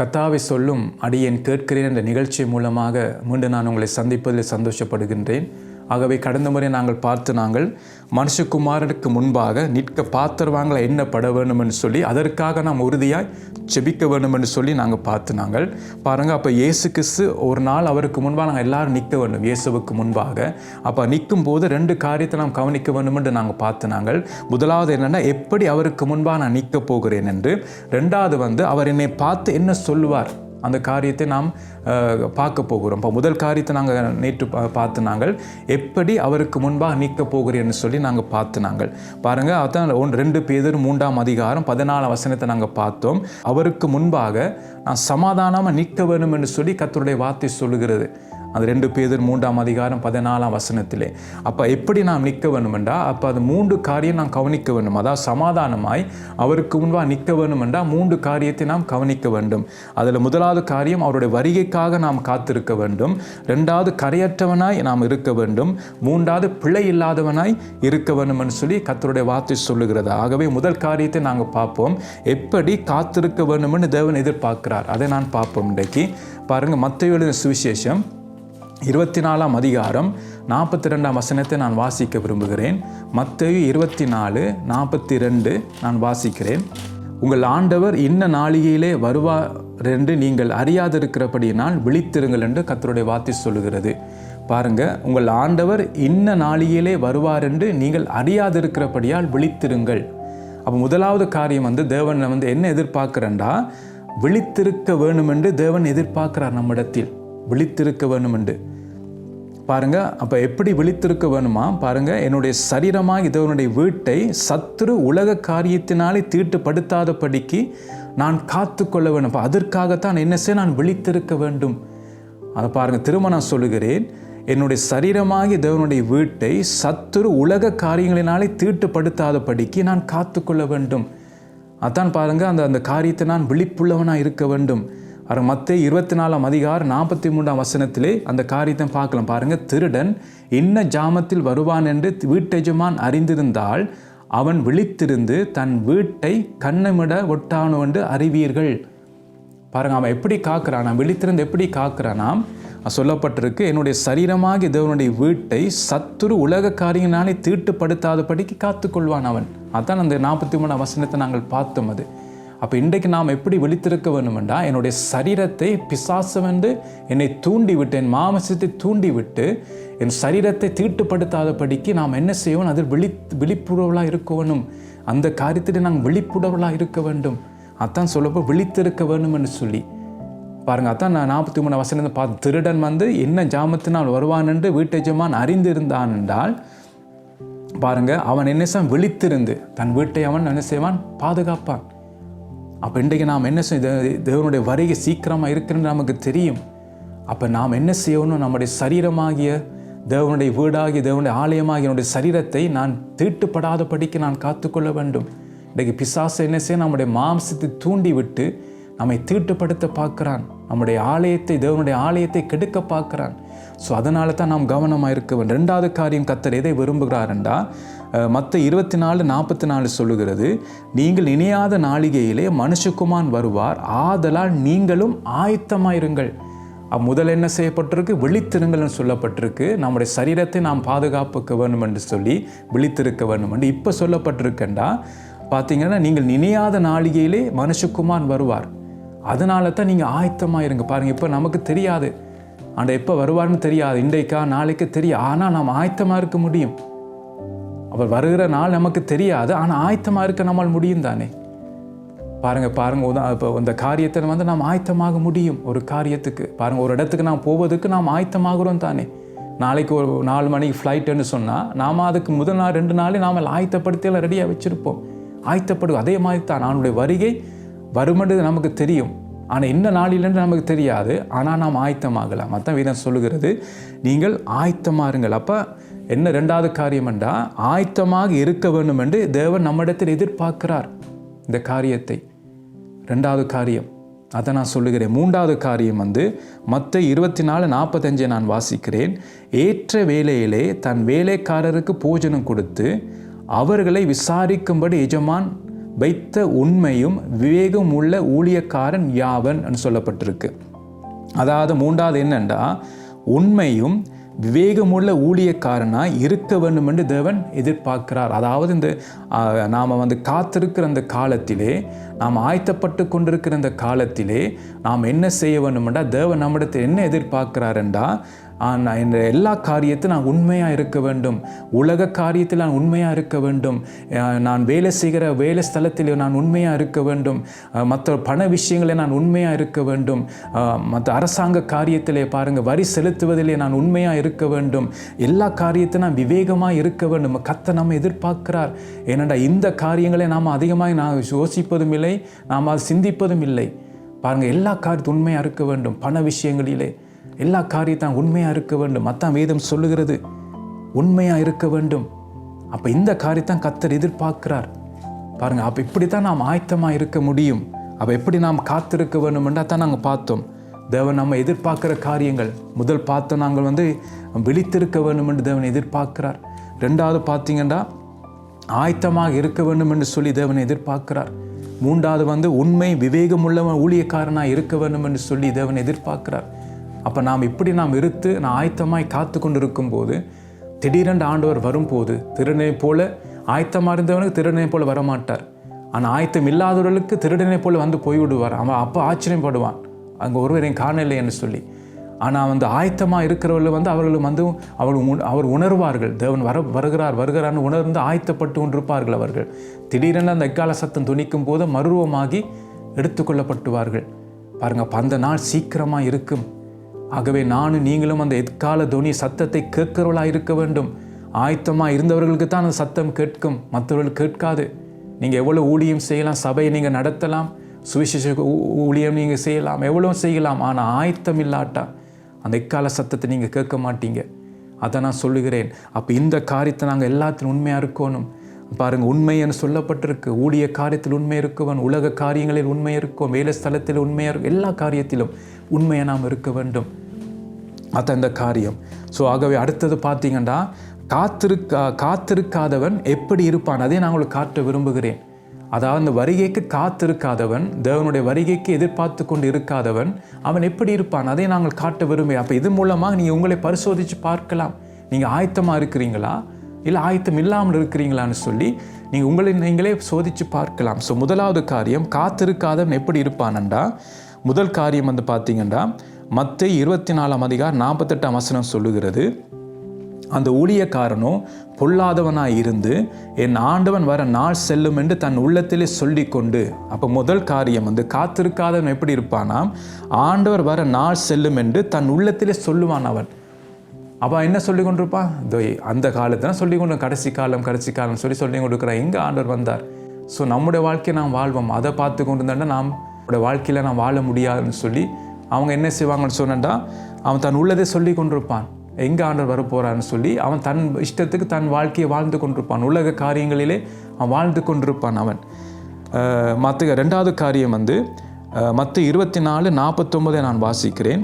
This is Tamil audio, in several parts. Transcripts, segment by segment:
கத்தாவை சொல்லும் அடியேன் கேட்கிறேன் என்ற நிகழ்ச்சி மூலமாக மீண்டும் நான் உங்களை சந்திப்பதில் சந்தோஷப்படுகின்றேன். ஆகவே கடந்த முறை நாங்கள் பார்த்து நாங்கள் மனுஷகுமாரனுக்கு முன்பாக நிற்க பாத்திரவாங்கள என்ன பட வேண்டும் சொல்லி அதற்காக நாம் உறுதியாய் செபிக்க வேணும்னு சொல்லி நாங்கள் பார்த்து நாங்கள் பாருங்கள் அப்போ இயேசு கிறிஸ்து ஒரு நாள் அவருக்கு முன்பாக நாங்கள் எல்லோரும் நிற்க வேண்டும் இயேசுவுக்கு முன்பாக. அப்போ நிற்கும் போது ரெண்டு காரியத்தை நாம் கவனிக்க வேண்டும் நாங்கள் பார்த்து நாங்கள் முதலாவது என்னென்னா எப்படி அவருக்கு முன்பாக நான் நிற்க போகிறேன் என்று ரெண்டாவது வந்து அவர் என்னை பார்த்து என்ன சொல்லுவார்? அந்த காரியத்தை நாம் பார்க்க போகிறோம். இப்போ முதல் காரியத்தை நாங்கள் நேற்று பார்த்து நாங்கள் எப்படி அவருக்கு முன்பாக நீக்க போகிறேன்னு சொல்லி நாங்கள் பார்த்து நாங்கள். பாருங்கள் அதான் ஒன் ரெண்டு பேதர் மூன்றாம் அதிகாரம் பதினாலு வசனத்தை நாங்கள் பார்த்தோம். அவருக்கு முன்பாக நான் சமாதானமாக நீக்க வேணும் என்று சொல்லி கத்தருடைய வார்த்தை சொல்லுகிறது. அது ரெண்டு பேதர் மூன்றாம் அதிகாரம் பதினாலாம் வசனத்திலே. அப்போ எப்படி நாம் நிற்க வேணுமெண்டா அப்போ அது மூன்று காரியம் நாம் கவனிக்க வேண்டும். அதாவது சமாதானமாய் அவருக்கு முன்பாக நிற்க வேணுமெண்டா மூன்று காரியத்தை நாம் கவனிக்க வேண்டும். அதில் முதலாவது காரியம் அவருடைய வருகைக்காக நாம் காத்திருக்க வேண்டும். ரெண்டாவது கரையற்றவனாய் நாம் இருக்க வேண்டும். மூன்றாவது பிழை இல்லாதவனாய் இருக்க வேண்டும்னு சொல்லி கத்தருடைய வார்த்தை சொல்லுகிறது. ஆகவே முதல் காரியத்தை நாங்கள் பார்ப்போம். எப்படி காத்திருக்க வேண்டும்னு தேவன் எதிர்பார்க்கிறார். அதை நான் பார்ப்போம் இன்றைக்கு. பாருங்கள் மற்ற எழுதின சுவிசேஷம். இருபத்தி நாலாம் அதிகாரம் நாற்பத்தி ரெண்டாம் வசனத்தை நான் வாசிக்க விரும்புகிறேன். மத்தேயு இருபத்தி நாலு நாற்பத்தி ரெண்டு நான் வாசிக்கிறேன். உங்கள் ஆண்டவர் இன்ன நாளிகையிலே வருவார் என்று நீங்கள் அறியாதிருக்கிறபடியினால் விழித்திருங்கள் என்று கத்தருடைய வார்த்தை சொல்லுகிறது. பாருங்க உங்கள் ஆண்டவர் இன்ன நாளிகையிலே வருவார் என்று நீங்கள் அறியாதிருக்கிறபடியால் விழித்திருங்கள். அப்போ முதலாவது காரியம் வந்து தேவனை வந்து என்ன எதிர்பார்க்கிறண்டா விழித்திருக்க வேணும் என்று தேவன் எதிர்பார்க்கிறார் நம்மிடத்தில். விழித்திருக்க வேணும் என்று பாருங்க அப்போ எப்படி விழித்திருக்க வேணுமா? பாருங்க என்னுடைய சரீரமாக இதனுடைய வீட்டை சத்துரு உலக காரியத்தினாலே தீட்டுப்படுத்தாதபடிக்கு நான் காத்துக்கொள்ள வேணும் அப்போ அதற்காகத்தான் என்ன செய்ய நான் விழித்திருக்க வேண்டும்? அதை பாருங்க திரும்ப நான் சொல்லுகிறேன். என்னுடைய சரீரமாகி தேவனுடைய வீட்டை சத்துரு உலக காரியங்களினாலே தீட்டுப்படுத்தாதபடிக்கு நான் காத்துக்கொள்ள வேண்டும். அதான் பாருங்க அந்த அந்த காரியத்தை நான் விழிப்புள்ளவனாக இருக்க வேண்டும். அப்புறம் மற்ற இருபத்தி நாலாம் அதிகாரம் நாற்பத்தி மூன்றாம் வசனத்திலே அந்த காரியத்தை பார்க்கலாம். பாருங்க திருடன் என்ன ஜாமத்தில் வருவான் என்று வீட்டெஜமான் அறிந்திருந்தால் அவன் விழித்திருந்து தன் வீட்டை கண்ணமிட ஒட்டானோ என்று அறிவீர்கள். பாருங்க அவன் எப்படி காக்கிறான் விழித்திருந்து எப்படி காக்கிறானாம்? சொல்லப்பட்டிருக்கு என்னுடைய சரீரமாகி தேவனுடைய வீட்டை சத்துரு உலக காரியனாலே தீட்டுப்படுத்தாதபடிக்கு காத்துக்கொள்வான் அவன். அதான் அந்த நாற்பத்தி மூணாம் வசனத்தை நாங்கள் பார்த்தோம் அது. அப்போ இன்றைக்கு நாம் எப்படி விழித்திருக்க வேண்டுமெண்டா என்னுடைய சரீரத்தை பிசாசு வந்து என்னை தூண்டி விட்டு என் மாமசத்தை தூண்டி விட்டு என் சரீரத்தை தீட்டுப்படுத்தாதபடிக்கு நாம் என்ன செய்வோம்? அதில் விழி விழிப்புணர்வலாக இருக்க வேணும். அந்த காரியத்தில் நாங்கள் விழிப்புணர்வலாக இருக்க வேண்டும். அதான் சொல்லப்போ விழித்திருக்க வேண்டும் என்று சொல்லி. பாருங்கள் அதான் நான் நாற்பத்தி மூணு வசனத்தை பார்த்து திருடன் வந்து என்ன ஜாமத்தினால் வருவான் என்று வீட்டெஜமான் அறிந்திருந்தான் என்றால் பாருங்கள் அவன் என்ன செய்வான்? விழித்திருந்து தன் வீட்டை அவன் என்ன செய்வான்? பாதுகாப்பான். அப்போ இன்றைக்கு நாம் என்ன செய்ய தேவனுடைய வருகை சீக்கிரமாக இருக்குன்னு நமக்கு தெரியும். அப்போ நாம் என்ன செய்யணும்? நம்முடைய சரீரமாகிய தேவனுடைய வீடாகிய தேவனுடைய ஆலயமாகிய என்னுடைய சரீரத்தை நான் தீட்டுப்படாதபடிக்கு நான் காத்துக்கொள்ள வேண்டும். இன்றைக்கு பிசாசு என்ன செய்ய நம்முடைய மாம்சத்தை தூண்டி விட்டு நம்மை தீட்டுப்படுத்த பார்க்குறான். நம்முடைய ஆலயத்தை தேவனுடைய ஆலயத்தை கெடுக்க பார்க்குறான். ஸோ அதனால தான் நாம் கவனமாக இருக்க வேண்டும். ரெண்டாவது காரியம் கத்தர் எதை விரும்புகிறாருண்டா மற்ற இருபத்தி நாலு நாற்பத்தி நாலு சொல்லுகிறது நீங்கள் இணையாத நாளிகையிலே மனுஷகுமான் வருவார். ஆதலால் நீங்களும் ஆயத்தமாயிருங்கள். முதல் என்ன செய்யப்பட்டிருக்கு? விழித்திருங்கள்னு சொல்லப்பட்டிருக்கு. நம்முடைய சரீரத்தை நாம் பாதுகாப்புக்க வேணும் என்று சொல்லி விழித்திருக்க வேண்டும் என்று இப்போ சொல்லப்பட்டிருக்கண்டா. பார்த்தீங்கன்னா நீங்கள் நினையாத நாளிகையிலே மனுஷகுமான் வருவார். அதனால தான் நீங்கள் ஆயத்தமாக இருங்க பாருங்கள் இப்போ நமக்கு தெரியாது. அந்த எப்போ வருவார்னு தெரியாது. இன்றைக்கா நாளைக்கு தெரியும் ஆனால் நாம் ஆயத்தமாக இருக்க முடியும். அவர் வருகிற நாள் நமக்கு தெரியாது ஆனால் ஆயத்தமாக இருக்க நம்மால் முடியும் தானே? பாருங்கள் பாருங்கள் உதா இப்போ அந்த காரியத்தை வந்து நாம் ஆயத்தமாக முடியும். ஒரு காரியத்துக்கு பாருங்கள் ஒரு இடத்துக்கு நாம் போவதுக்கு நாம் ஆயத்தமாகிறோம் தானே? நாளைக்கு ஒரு நாலு மணிக்கு ஃப்ளைட்டுன்னு சொன்னால் நாம் அதுக்கு முதல் நாள் ரெண்டு நாளே நாம் ஆயத்தப்படுத்தியெல்லாம் ரெடியாக வச்சுருப்போம். ஆயத்தப்படும் அதே மாதிரி தான் அவனுடைய வருகை வருமென்றது நமக்கு தெரியும். ஆனால் என்ன நாளிலன்னு நமக்கு தெரியாது. ஆனால் நாம் ஆயத்தமாகலாம். அதான் வீரன் சொல்லுகிறது நீங்கள் ஆயத்தமாருங்கள் அப்போ என்ன ரெண்டாவது காரியம் என்றால் ஆயத்தமாக இருக்க வேண்டும் என்று தேவன் நம்மிடத்தில் எதிர்பார்க்கிறார். இந்த காரியத்தை. ரெண்டாவது காரியம். அதை நான் சொல்லுகிறேன். மூன்றாவது காரியம் வந்து மற்ற இருபத்தி நாலு நாற்பத்தஞ்சை நான் வாசிக்கிறேன். ஏற்ற வேலையிலே தன் வேலைக்காரருக்கு போஜனம் கொடுத்து அவர்களை விசாரிக்கும்படி எஜமான் வைத்த உண்மையும் விவேகம் உள்ள ஊழியக்காரன் யாவன் சொல்லப்பட்டிருக்கு. அதாவது மூன்றாவது என்னண்டா? உண்மையும் விவேகமுள்ள ஊழியக்காரனாக இருக்க வேண்டும் என்று தேவன் எதிர்பார்க்கிறார். அதாவது இந்த நாம் வந்து காத்திருக்கிற அந்த காலத்திலே நாம் ஆயத்தப்பட்டு கொண்டிருக்கிற அந்த காலத்திலே நாம் என்ன செய்ய வேண்டுமெண்டா தேவன் நம்மிடத்தில் என்ன எதிர்பார்க்கிறாருண்டா நான் இந்த எல்லா காரியத்தையும் நான் உண்மையாக இருக்க வேண்டும். உலக காரியத்தில் நான் உண்மையாக இருக்க வேண்டும். நான் வேலை செய்கிற வேலை ஸ்தலத்தில் நான் உண்மையாக இருக்க வேண்டும். மற்ற பண விஷயங்களை நான் உண்மையாக இருக்க வேண்டும். மற்ற அரசாங்க காரியத்திலே பாருங்கள் வரி செலுத்துவதிலே நான் உண்மையாக இருக்க வேண்டும். எல்லா காரியத்தையும் நான் விவேகமாக இருக்க வேண்டும். கத்தை நம்ம எதிர்பார்க்கிறார். ஏனென்றா இந்த காரியங்களை நாம் அதிகமாக நான் யோசிப்பதும் இல்லை நாம் அதை சிந்திப்பதும் இல்லை. பாருங்கள் எல்லா காரியத்தையும் உண்மையாக இருக்க வேண்டும். பண விஷயங்களிலே. எல்லா காரியத்தான் உண்மையாக இருக்க வேண்டும். அத்தான் வேதம் சொல்லுகிறது உண்மையாக இருக்க வேண்டும். அப்போ இந்த காரியத்தான் கத்தர் எதிர்பார்க்கிறார். பாருங்கள் அப்போ இப்படி தான் நாம் ஆயத்தமாக இருக்க முடியும். அப்போ எப்படி நாம் காத்திருக்க வேண்டுமென்றா தான் நாங்கள் பார்த்தோம். தேவன் நம்ம எதிர்பார்க்குற காரியங்கள் முதல் பார்த்தோம் நாங்கள் வந்து விழித்திருக்க வேண்டும் என்று தேவன் எதிர்பார்க்கிறார். ரெண்டாவது பார்த்தீங்கன்னா ஆயத்தமாக இருக்க வேண்டும் என்று சொல்லி தேவனை எதிர்பார்க்கிறார். மூன்றாவது வந்து உண்மை விவேகமுள்ளவன் ஊழியக்காரனாக இருக்க வேண்டும் என்று சொல்லி தேவன் எதிர்பார்க்கிறார். அப்போ நாம் இப்படி நாம் இருத்து நான் ஆயத்தமாய் காத்து கொண்டு இருக்கும்போது திடீரென்று ஆண்டவர் வரும்போது திருடனை போல ஆயத்தமாக இருந்தவனுக்கு திருடனை போல வரமாட்டார். ஆனால் ஆயத்தம் இல்லாதவர்களுக்கு திருடனை போல வந்து போய்விடுவார். அவன் அப்போ ஆச்சரியப்படுவான். அங்கே ஒருவரையும் காணலை என்று சொல்லி. ஆனால் வந்து ஆயத்தமாக இருக்கிறவர்கள் வந்து அவர்கள் வந்து அவள் அவர் உணர்வார்கள். தேவன் வர வருகிறார் வருகிறார்னு உணர்ந்து ஆயத்தப்பட்டு கொண்டிருப்பார்கள் அவர்கள். திடீரென அந்த எக்கால சத்தம் துணிக்கும் போது மருவமாகி எடுத்துக்கொள்ளப்பட்டுவார்கள். பாருங்க அப்போ அந்த நாள் சீக்கிரமாக இருக்கும். ஆகவே நானும் நீங்களும் அந்த எக்கால துணி சத்தத்தை கேட்கிறவளாக இருக்க வேண்டும். ஆயத்தமாக இருந்தவர்களுக்கு தான் அந்த சத்தம் கேட்கும். மற்றவர்கள் கேட்காது. நீங்கள் எவ்வளோ ஊழியம் செய்யலாம் சபையை நீங்கள் நடத்தலாம் சுவிசேஷ ஊ- ஊழியம் நீங்கள் செய்யலாம் எவ்வளோ செய்யலாம் ஆனால் ஆயத்தம் இல்லாட்டா அந்த எக்கால சத்தத்தை நீங்கள் கேட்க மாட்டீங்க. அதை நான் சொல்லுகிறேன். அப்போ இந்த காரியத்தை நாங்கள் எல்லாத்திலும் உண்மையாக இருக்கணும். பாருங்க உண்மைன்னு சொல்லப்பட்டிருக்கு. ஊழிய காரியத்தில் உண்மை இருக்குவன் உலக காரியங்களில் உண்மை இருக்கும் வேலை ஸ்தலத்தில் உண்மையாக இருக்கும் எல்லா காரியத்திலும் உண்மையை நாம் இருக்க வேண்டும். அதான் இந்த காரியம். ஸோ ஆகவே அடுத்தது பார்த்தீங்கன்னா காத்திருக்கா காத்திருக்காதவன் எப்படி இருப்பான்? அதை நான் உங்களுக்கு காட்ட விரும்புகிறேன். அதாவது அந்த வருகைக்கு காத்திருக்காதவன் தேவனுடைய வருகைக்கு எதிர்பார்த்து கொண்டு இருக்காதவன் அவன் எப்படி இருப்பான்? அதை நாங்கள் காட்ட விரும்புகிறேன். அப்போ இது மூலமாக நீங்கள் உங்களை பரிசோதித்து பார்க்கலாம். நீங்கள் ஆயத்தமாக இருக்கிறீங்களா? இல்லை ஆயத்தம் இல்லாமல் இருக்கிறீங்களான்னு சொல்லி நீங்கள் உங்களை நீங்களே சோதித்து பார்க்கலாம். ஸோ முதலாவது காரியம் காத்திருக்காதவன் எப்படி இருப்பானண்டா? முதல் காரியம் வந்து பார்த்தீங்கன்னா மற்ற இருபத்தி நாலாம் அதிகார் நாற்பத்தெட்டாம் வசனம் சொல்லுகிறது அந்த ஊழியக்காரனோ பொல்லாதவனாக இருந்து என் ஆண்டவன் வர நாள் செல்லும் என்று தன் உள்ளத்திலே சொல்லிக்கொண்டு. அப்போ முதல் காரியம் வந்து காத்திருக்காதவன் எப்படி இருப்பானாம்? ஆண்டவர் வர நாள் செல்லும் என்று தன் உள்ளத்திலே சொல்லுவான் அவன். அவள் என்ன சொல்லி கொண்டிருப்பா? இதோ அந்த காலத்தில் சொல்லி கொண்டு கடைசி காலம் கடைசி காலம் சொல்லி சொல்லி கொண்டிருக்கிறான் எங்கே ஆண்டவர் வந்தார். ஸோ நம்முடைய வாழ்க்கையை நாம் வாழ்வோம். அதை பார்த்து கொண்டு இருந்தாண்டா நாம் நம்முடைய வாழ்க்கையில் நாம் வாழ முடியாதுன்னு சொல்லி அவங்க என்ன செய்வாங்கன்னு சொன்னண்டா அவன் தன் உள்ளதே சொல்லி கொண்டிருப்பான். எங்கே ஆண்டவர் வரப்போறான்னு சொல்லி அவன் தன் இஷ்டத்துக்கு தன் வாழ்க்கையை வாழ்ந்து கொண்டிருப்பான். உலக காரியங்களிலே அவன் வாழ்ந்து கொண்டிருப்பான் அவன். மற்ற ரெண்டாவது காரியம் வந்து மற்ற இருபத்தி நாலு நாற்பத்தொம்பதை நான் வாசிக்கிறேன்.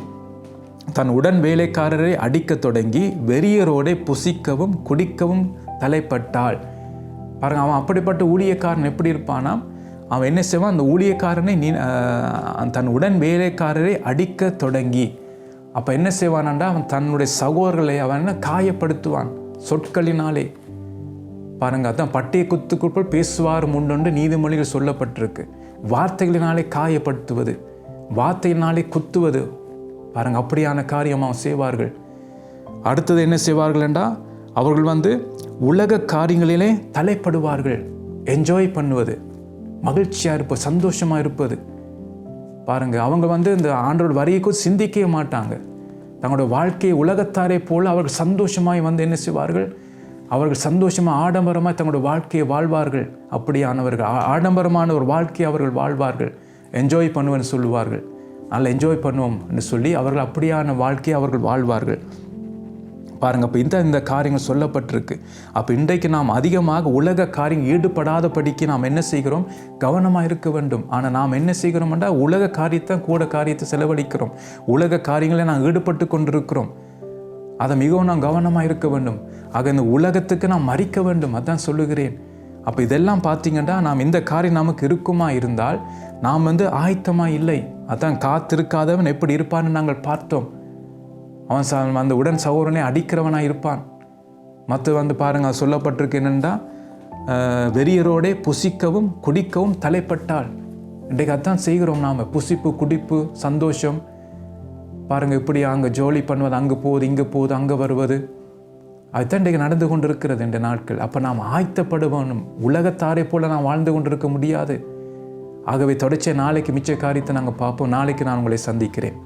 தன் உடன் வேலைக்காரரை அடிக்கத் தொடங்கி வெறியரோடே புசிக்கவும் குடிக்கவும் தலைப்பட்டாள். பாருங்க அவன் அப்படிப்பட்ட ஊழியக்காரன் எப்படி இருப்பானா அவன் என்ன செய்வான்? அந்த ஊழியக்காரனை நீ தன் உடன் வேலைக்காரரை அடிக்க தொடங்கி. அப்போ என்ன செய்வானாண்டா? அவன் தன்னுடைய சகோதரர்களை அவன் என்ன காயப்படுத்துவான்? சொற்களினாலே. பாருங்க அதான் பட்டிய குத்துக்குள் பேசுவார் முன்னொன்று நீதிமொழிகள் சொல்லப்பட்டிருக்கு. வார்த்தைகளினாலே காயப்படுத்துவது வார்த்தையினாலே குத்துவது பாருங்கள் அப்படியான காரியம் அவன் செய்வார்கள். அடுத்தது என்ன செய்வார்கள் என்றால் அவர்கள் வந்து உலக காரியங்களிலே தலைப்படுவார்கள். என்ஜாய் பண்ணுவது. மகிழ்ச்சியாக இருப்பது சந்தோஷமாக இருப்பது. பாருங்கள் அவங்க வந்து இந்த ஆண்டோட வரியை சிந்திக்கவே மாட்டாங்க. தங்களோட வாழ்க்கையை உலகத்தாரே போல் அவர்கள் சந்தோஷமாய் வந்து என்ன செய்வார்கள்? அவர்கள் சந்தோஷமாக ஆடம்பரமாக தங்களோட வாழ்க்கையை வாழ்வார்கள். அப்படியானவர்கள் ஆ- ஆடம்பரமான ஒரு வாழ்க்கையை அவர்கள் வாழ்வார்கள். என்ஜாய் பண்ணுவேன்னு சொல்லுவார்கள். நல்லா என்ஜாய் பண்ணுவோம் என்று சொல்லி அவர்கள் அப்படியான வாழ்க்கையை அவர்கள் வாழ்வார்கள். பாருங்க இப்போ இந்த இந்த காரியங்கள் சொல்லப்பட்டிருக்கு. அப்போ இன்றைக்கு நாம் அதிகமாக உலக காரியம் ஈடுபடாதபடிக்கு நாம் என்ன செய்கிறோம்? கவனமாக இருக்க வேண்டும். ஆனால் நாம் என்ன செய்கிறோம்னா உலக காரியத்தை கூட காரியத்தை செலவழிக்கிறோம். உலக காரியங்களை நாம் ஈடுபட்டு கொண்டிருக்கிறோம். அதை மிகவும் நாம் கவனமாக இருக்க வேண்டும். ஆக இந்த உலகத்துக்கு நாம் மறிக்க வேண்டும். அதான் சொல்லுகிறேன். அப்போ இதெல்லாம் பார்த்தீங்கன்னா நாம் இந்த காரியம் நமக்கு இருக்குமா இருந்தால் நாம் வந்து ஆயத்தமாக இல்லை. அதான் காத்திருக்காதவன் எப்படி இருப்பான்னு நாங்கள் பார்த்தோம். அவன் அந்த உடன் சகோதரனை அடிக்கிறவனாக இருப்பான். மற்ற வந்து பாருங்கள் அது சொல்லப்பட்டிருக்கு என்னென்னா வெறியரோடே புசிக்கவும் குடிக்கவும் தலைப்பட்டாள். இன்றைக்கு அதான் செய்கிறோம் நாம். புசிப்பு குடிப்பு சந்தோஷம். பாருங்கள் இப்படி அங்கே ஜோலி பண்ணுவது அங்கே போகுது இங்கே போகுது அங்கே வருவது. அதுதான் இன்றைக்கு நடந்து கொண்டு இருக்கிறது இந்த நாட்கள். அப்போ நாம் ஆயத்தப்படுவோம் உலகத்தாரை போல நாம் வாழ்ந்து கொண்டிருக்க முடியாது. ஆகவே தொடர்ச்சியாக நாளைக்கு மிச்ச காரியத்தை நாங்கள் பார்ப்போம். நாளைக்கு நான் உங்களை சந்திக்கிறேன்.